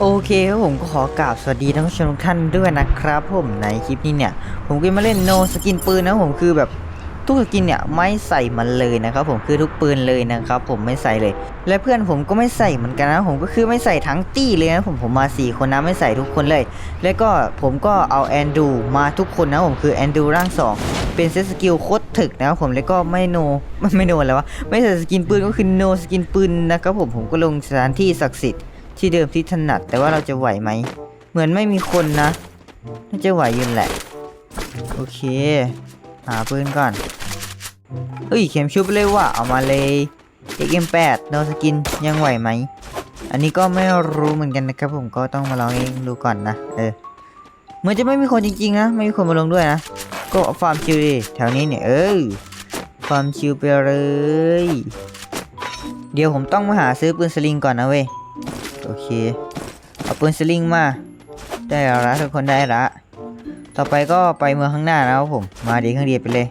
โอเคครับผมก็ขอกราบสวัสดีท่านผู้ชมทุกท่านด้วยนะครับ ผมในคลิปนี้เนี่ย ผมก็มาเล่นโนสกินปืนนะผมคือแบบทุกสกินเนี่ยไม่ใส่มันเลยนะครับ ผมคือทุกปืนเลยนะครับ ผมไม่ใส่เลย และเพื่อนผมก็ไม่ใส่เหมือนกันนะผมก็คือไม่ใส่ทั้งตี้เลยนะผมผมมาสี่คนนะไม่ใส่ทุกคนเลย แล้วก็ผมก็เอาแอนดูมาทุกคนนะผมคือแอนดูร่างสองเป็นเซตสกิลโคตรถึกนะครับผมแล้วก็ไม่โนไม่โนแล้ววะไม่ใส่สกินปืนก็คือโนสกินปืนนะครับผมผมก็ลงสถานที่ศักดิ์สิทธิ์ ที่เดิมที่ถนัด แต่ว่าเราจะไหวไหม เหมือนไม่มีคนนะน่าจะไหวยืนแหละ โอเค หาปืนก่อนเฮ้ยเข็มชุบเลยว่ะเอามาเลย XM8 โนสกินยังไหวไหม อันนี้ก็ไม่รู้เหมือนกันนะครับผมก็ต้องมาลองเองดูก่อนนะ เออเหมือนจะไม่มีคนจริงๆนะไม่มีคนมาลงด้วยนะ ก็ฟาร์มชิลดิแถวนี้เนี่ยเออฟาร์มชิลไปเลย เดี๋ยวผมต้องมาหาซื้อปืนสลิงก่อนนะเว้ย โอเค เอาปืนสลิงมา ได้แล้วละทุกคนได้ละ ต่อไปก็ไปเมืองข้างหน้านะครับผม มาดีข้างเดียไปเลย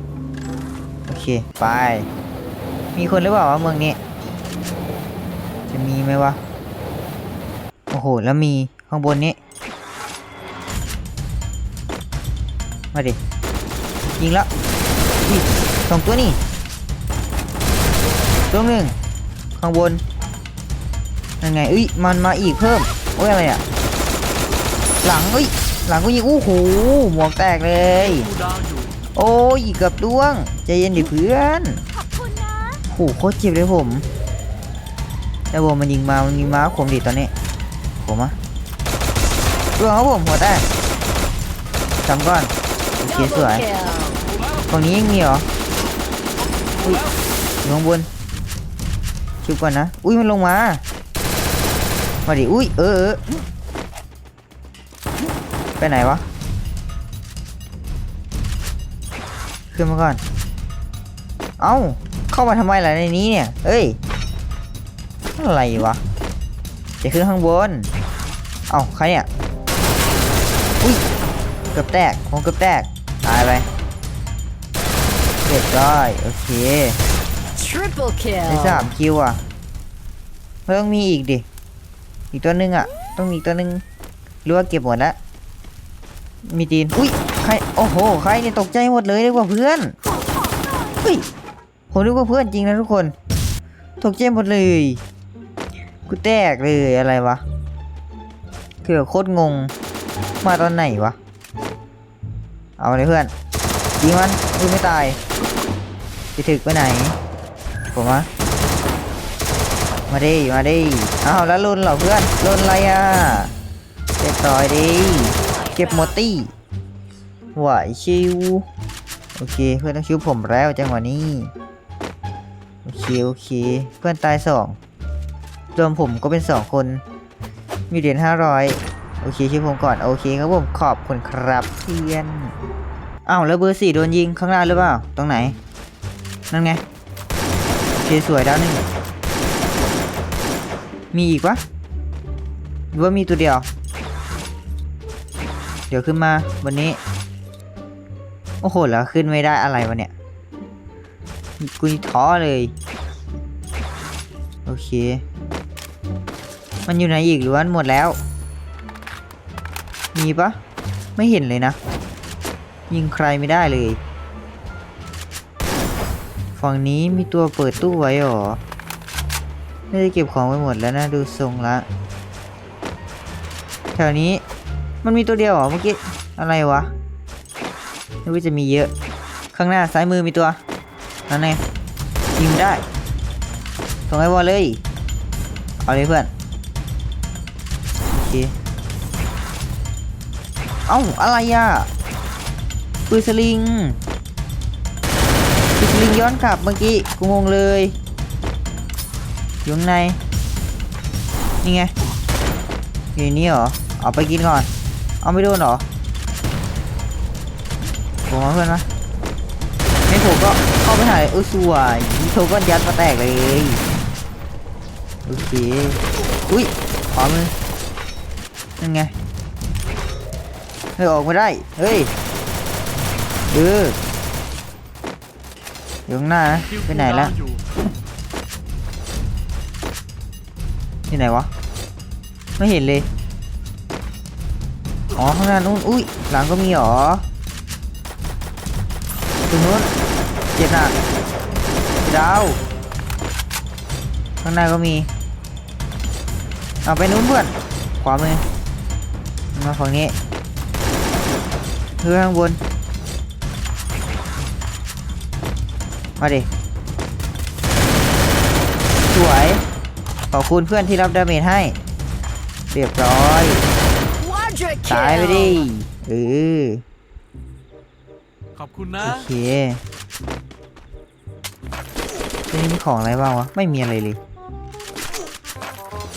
โอเค ไป มีคนหรือเปล่าวะเมืองนี้ จะมีไหมวะ โอ้โห แล้วมีข้างบนนี้ มาดิ ยิงแล้วสองตัวนี่ตัวหนึ่งข้างบน ยังไงเอ้ยมันมาอีกเพิ่มโอ้ยอะไรอะหลังเอ้ยหลังก็ยิงอู้หูหมวกแตกเลยดูดาวอยู่โอ้ยเกือบด้วงใจเย็นดิเพื่อนขอบคุณนะโหโคตรเจ็บเลยผมแต่วงมันยิงมามันยิงมาผมดิตอนนี้ผมอะด้วงครับผมหัวแตกจำก่อนโอเคสวยฝั่งนี้ยังมีเหรออุ้ยอยู่ข้างบนชิวก่อนนะอุ้ยมันลงมา มาดิอุ้ยเออเออไปไหนวะ ขึ้นมาก่อน เอ้า เข้ามาทำไมล่ะในนี้เนี่ย เอ้ย อะไรวะ จะขึ้นข้างบน เอ้าใครเนี่ย อุ้ย เกือบแตกผมเกือบแตก ตายไปเรียบร้อยโอเค Triple kill ได้สามคิวอะเพิ่งมีอีกดิ อีกตัวหนึงอะ ต้องมีตัวหนึงหรือว่าเก็บหมดแล้วมีจีน อุ้ย ใคร โอ้โห ใครเนี่ยตกใจหมดเลยนึกว่าเพื่อนเฮ้ย ผมนึกว่าเพื่อนจริงนะทุกคน ตกใจหมดเลย กูแตกเลยอะไรวะคือบโคตรงง มาตอนไหนวะ เอาเลยเพื่อนยิงมันอุ้ยไม่ตายจะถึกไปไหน ผมวะ มาดิ มาดิอ้าวแล้วลุนเหรอเพื่อนลุนอะไรอะเรียบร้อยดิ เก็บมดตี้ไหวชิว โอเค เพื่อนต้องชิวผมแล้วจังหวะนี้ โอเค โอเค เพื่อนตายสองรวมผมก็เป็นสองคน มีเหรียญห้าร้อยโอเคชิวผมก่อน โอเคครับผม ขอบคุณครับเพื่อนอ้าวแล้วเบอร์สี่โดนยิงข้างหน้าหรือเปล่า ตรงไหน นั่นไง โอเค สวยดาวหนึ่ง มีอีกปะหรือว่ามีตัวเดียว เดี๋ยวขึ้นมาบนนี้ โอ้โหแล้วขึ้นไม่ได้อะไรวะเนี่ย กูท้อเลย โอเค มันอยู่ไหนอีกหรือว่าหมดแล้ว มีปะไม่เห็นเลยนะ ยิงใครไม่ได้เลย ฝั่งนี้มีตัวเปิดตู้ไว้หรอ ไม่ได้เก็บของไปหมดแล้วนะดูทรงละแถวนี้มันมีตัวเดียวเหรอเมื่อกี้อะไรวะนึกว่าจะมีเยอะ ข้างหน้าซ้ายมือมีตัวนั่นไงยิงได้ตรงไอ้วอลเลยเอาเลยเพื่อนโอเคเอ้าอะไรอะปืนสลิงปิดลิงย้อนกลับเมื่อกี้กูงงเลย อยู่ข้างใน นี่ไง อยู่นนี่เหรอ เอาไปกินก่อน เอาไม่โดนเหรอผมมาเพื่อนนะไม่ถูกก็เข้าไปหาเลยเออสวยโถก็ยัดมาแตกเลย โอเค อุ้ยขอมือนั่นไง เฮ้ยออกไม่ได้ เฮ้ย เอออยู่ข้างหน้านะ ไปไหนละ ที่ไหนวะ ไม่เห็นเลย อ๋อ ข้างหน้านู้น อุ้ย หลังก็มีเหรอตรงนู้น เจ็บหนักดาว ข้างหน้าก็มี เอาไปนู้นเพื่อน ขวามือ มาฝั่งนี้เพื่อข้างบน มาดิสวยข อบคุณเพื่อนที่รับดาเมจให้ เรียบร้อย Quadra ตายไปดิ kill. เออขอบคุณนะ โอเคที่นี่มีของอะไรบ้างวะ ไม่มีอะไรเลย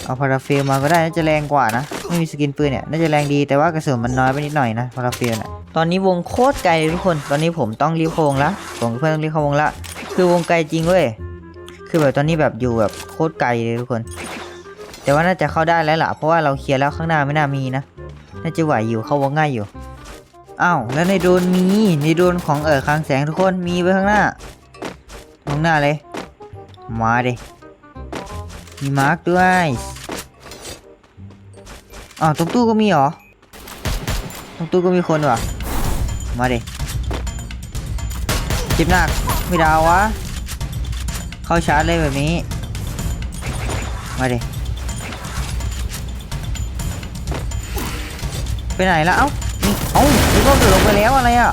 เอาพาราเฟลมาก็ได้ น่าจะแรงกว่านะ ไม่มีสกินปืนเนี่ย น่าจะแรงดี แต่ว่ากระสุนมันน้อยไปนิดหน่อยนะ พาราเฟลน่ะ ตอนนี้วงโคตรไกลเลยทุกคน ตอนนี้ผมต้องรีบเข้าวงละผมกับเพื่อนต้องรีบเข้าวงละ คือวงไกลจริงเว้ย คือแบบตอนนี้แบบอยู่แบบโคตรไกลเลยทุกคน แต่ว่าน่าจะเข้าได้แล้วล่ะ เพราะว่าเราเคลียร์แล้วข้างหน้าไม่น่ามีนะ น่าจะไหวอยู่เข้าวงง่ายอยู่ อ้าวแล้วในโดนมีในโดนของเออคลังแสงทุกคนมีไว้ข้างหน้าข้างหน้าเลย มาดิมีมาร์กด้วยอ้าวตรงตู้ก็มีเหรอตรงตู้ก็มีคนว่ะ มาดิเจ็บหนักไม่ดาววะ เข้าชาร์จเลยแบบนี้ มาดิไปไหนละเอ้าเอ้านี่ก็เดือดลงไปแล้วอะไรอะ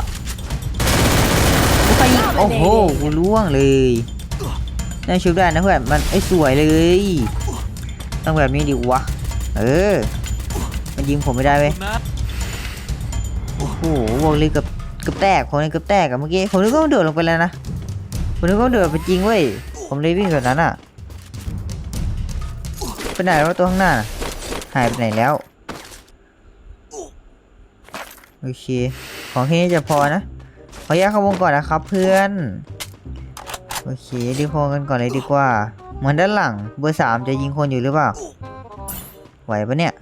โอ้ใครยิงโอ้โหกูล่วงเลยได้ชุบได้นะเพื่อนมันไอ้สวยเลยต้องแบบนี้ดิวะเออ มันยิงผมไม่ได้เว้ยโอ้โหวงเลยเกับเกับแตกผมเลยเกับแตกอะเมื่อกี้ผมนึกว่ามันโดดลงไปแล้วนะผมนึกว่ามันโดดไปจริงเว้ย ผมเลยวิ่งแบบนั้นอะไปไหนแล้วะตัวข้างหน้า หายไปไหนแล้ว โอเค ของแค่นี้จะพอนะ ขอแยกเข้าวงก่อนนะครับเพื่อน โอเครีบพอกันก่อนเลยดีกว่า เหมือนด้านหลัง เบอร์สามจะยิงคนอยู่หรือเปล่า ไหวปะเนี่ย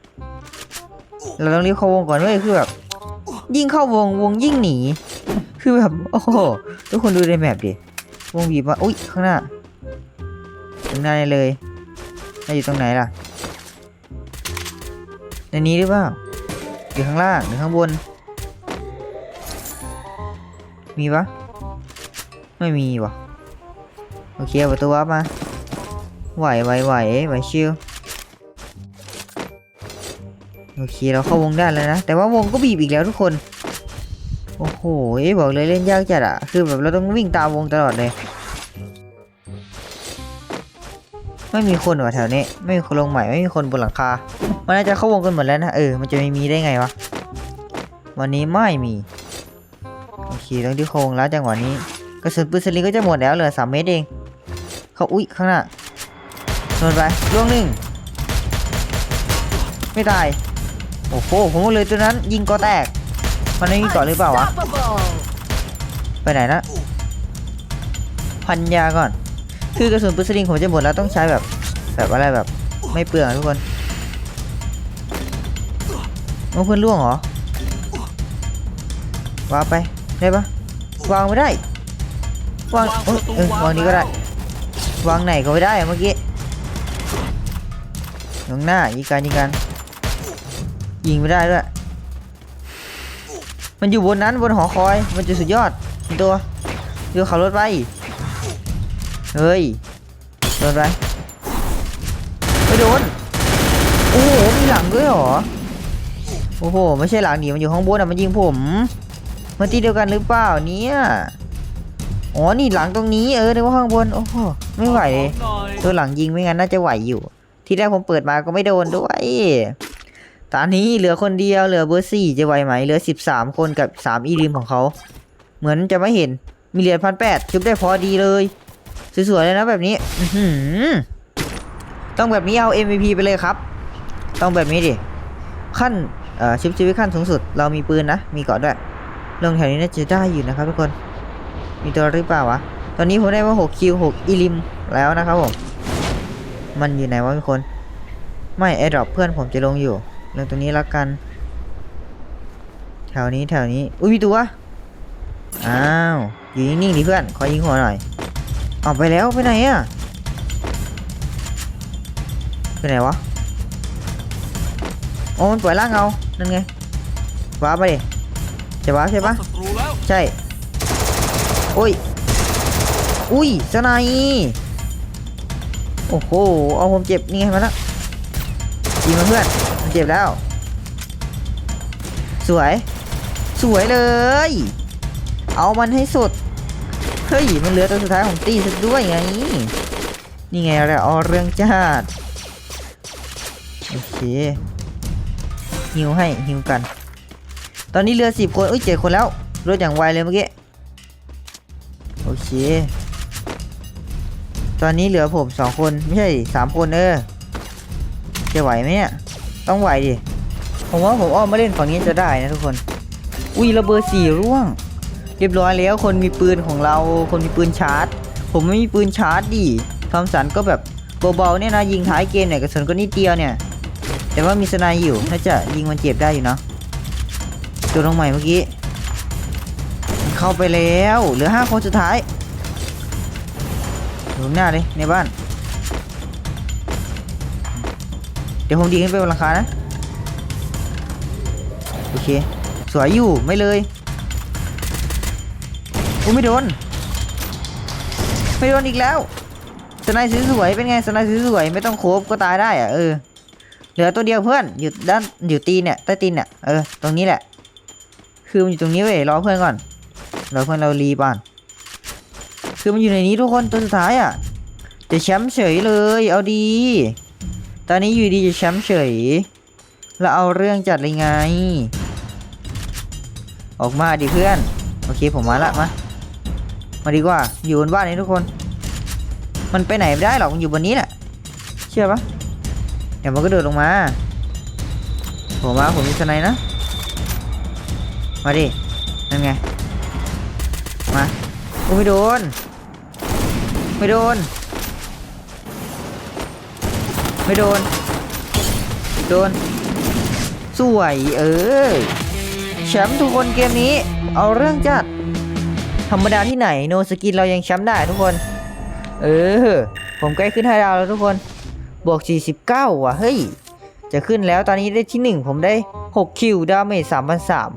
เราต้องรีบเข้าวงก่อนเว้ยคือแบบยิ่งเข้าวงวงยิ่งหนี คือแบบ โอ้โห ทุกคนดูในแมปดิ วงบีบมา อุ้ยข้างหน้า ข้างหน้านเลยน่าอยู่ตรงไหนล่ะ ในนี้หรือเปล่าอยู่ข้างล่างหรือข้างบน มีปะไม่มีวะโอเคเอาประตูวับมา ไหวไหวไหวไหวชิวโอเคเราเข้าวงได้แล้วนะ แต่ว่าวงก็บีบอีกแล้วทุกคน โอ้โหบอกเลยเล่นยากจัดอะคือแบบเราต้องวิ่งตามวงตลอดเลย ไม่มีคนว่ะแถวนี้ ไม่มีคนลงใหม่ไม่มีคนบนหลังคา มันน่าจะเข้าวงกันหมดแล้วนะเออมันจะไม่มีได้ไงวะวันนี้ไม่มีโอเคต้องที่โค้งแล้วจังหวะนี้กระสุนปืนสลิงก็จะหมดแล้วเหลือสามเมตรเอง เขาอุ้ยข้างหน้าโดนไปล่วงหนึ่งไม่ตายโอ้โหผมเลยตัวนั้นยิงก็แตก มันไม่มีเกาะหรือเปล่าวะไปไหนนะพันยาก่อน คือกระสุนปืนสลิงผมจะหมดแล้วต้องใช้แบบแบบอะไรแบบไม่เปลืองทุกคนมันเพื่อนล่วงเหรอวางไปได้ปะวางไม่ได้วางเออวางนี้ก็ได้ วางไหนก็ไม่ได้เมื่อกี้ตรงหน้ายิงกันยิงกันยิงไม่ได้ด้วยมันอยู่บนนั้นบนหอคอย มันจะสุดยอดตัวเดี๋ยวขับรถไป เฮ้ย โดนไปไม่โดน โอ้โห มีหลังด้วยเหรอ โอ้โห ไม่ใช่หลังดิมันอยู่ข้างบนอะ มันยิงผม มันตีเดียวกันหรือเปล่าเนี่ยอ๋อ นี่หลังตรงนี้เออนึกว่าข้างบน โอ้โห ไม่ไหวเลยขอหน่อยตัวหลังยิงไม่งั้นน่าจะไหวอยู่ ที่แรกผมเปิดมาก็ไม่โดนด้วย ตอนนี้เหลือคนเดียว เหลือเบอร์สี่จะไหวไหม เหลือสิบสามคนกับสามอีริมของเขา เหมือนจะไม่เห็น มีเหรียญพันแปดชุบได้พอดีเลย สวยๆเลยนะแบบนี้ต้องแบบนี้เอา MVP ไปเลยครับ ต้องแบบนี้ดิ ขั้นเอ่อชิปชีวิตขั้นสูงสุด เรามีปืนนะ มีเกาะด้วย ลงแถวนี้น่าจะได้อยู่นะครับทุกคน มีตัวหรือเปล่าวะ ตอนนี้ผมได้มา6คิว6อีลิมแล้วนะครับผม มันอยู่ไหนวะทุกคน ไม่ไอดรอปเพื่อนผมจะลงอยู่ลงตรงนี้แล้วกัน แถวนี้แถวนี้ อุ้ยมีตัว อ้าว อยู่นิ่งๆดิเพื่อน ขอยิงหัวหน่อย ออกไปแล้วไปไหนอะไปไหนวะโอ้มันปล่อยล่างเอานั่นไงว้าร์ปมาดิจะว้าร์ปใช่ปะศัตรูแล้วใช่โอ้ยอุ้ยสไนป์โอ้โหเอาผมเจ็บนี่ไงมาแล้วยิงมาเพื่อนมันเจ็บแล้ว สวย สวยเลย เอามันให้สุดเฮ้ย มันเหลือตัวสุดท้ายของตีซะด้วยไง นี่ไงเราเอเรื่องจาดโอเคฮิวให้ฮิวกัน ตอนนี้เหลือสิบคนเอ้ยเจ็ดคนแล้วรถอย่างไวเลยเมื่อกี้ โอเค ตอนนี้เหลือผมสองคน ไม่ใช่สามคนเออ จะไหวไหมเนี่ย ต้องไหวดิ ผมว่าผมอ้อมมาเล่นฝั่งนี้จะได้นะทุกคน อุ้ยระเบิดสี่ร่วง รียบร้อยแล้วคนมีปืนของเราคนมีปืนชาร์จ ผมไม่มีปืนชาร์จดิทอมสันก็แบบเบาๆเนี่ยนะยิงท้ายเกมเนี่ยกระสุนก็นิดเดียวเนี่ย แต่ว่ามีสนด์อยู่น่าจะยิงมันเจ็บได้อยู่เนาะตัวลงใหม่เมื่อกี้เข้าไปแล้วเหลือห้าคนสุดท้ายอยู่ข้างหน้าเลยในบ้าน เดี๋ยวผมดีขึ้นไปบนหลังคานะ โอเค สวยอยู่ไม่เลย กูไม่โดน ไม่โดนอีกแล้วสไนด์สวยๆเป็นไงสไนด์สวยๆไม่ต้องโคบก็ตายได้อะเออ เหลือตัวเดียวเพื่อนอยู่ด้านอยู่ตีเนี่ยใต้ตีนเนี่ยเออตรงนี้แหละ คือมันอยู่ตรงนี้เว้ยรอเพื่อนก่อนรอเพื่อนเรารีบ้านคือมันอยู่ในนี้ทุกคนตัวสุดท้ายอะจะแชมป์เฉยเลย เอาดี ตอนนี้อยู่ดีจะแชมป์เฉย แล้วเอาเรื่องจัดเลยไง ออกมาดิเพื่อน โอเคผมมาละมา มาดีกว่า อยู่บนบ้านนี้ทุกคน มันไปไหนไม่ได้หรอก มันอยู่บนนี้แหละ เชื่อปะเดี๋ยวมันก็เดินลงมา ผมมาผมมีสไนนะ มาดิ นั่นไง มากูไม่โดน ไม่โดน ไม่โดน โดน สวยเออแชมป์ทุกคนเกมนี้ เอาเรื่องจัด ธรรมดาที่ไหนโนสกินเรายังแชมป์ได้ทุกคน เออ ผมใกล้ขึ้นห้ดาวแล้วทุกคน บวก 49 ว่ะ เฮ้ย จะขึ้นแล้วตอนนี้ได้ที่ 1 ผมได้ 6 คิวดาเมจ3,300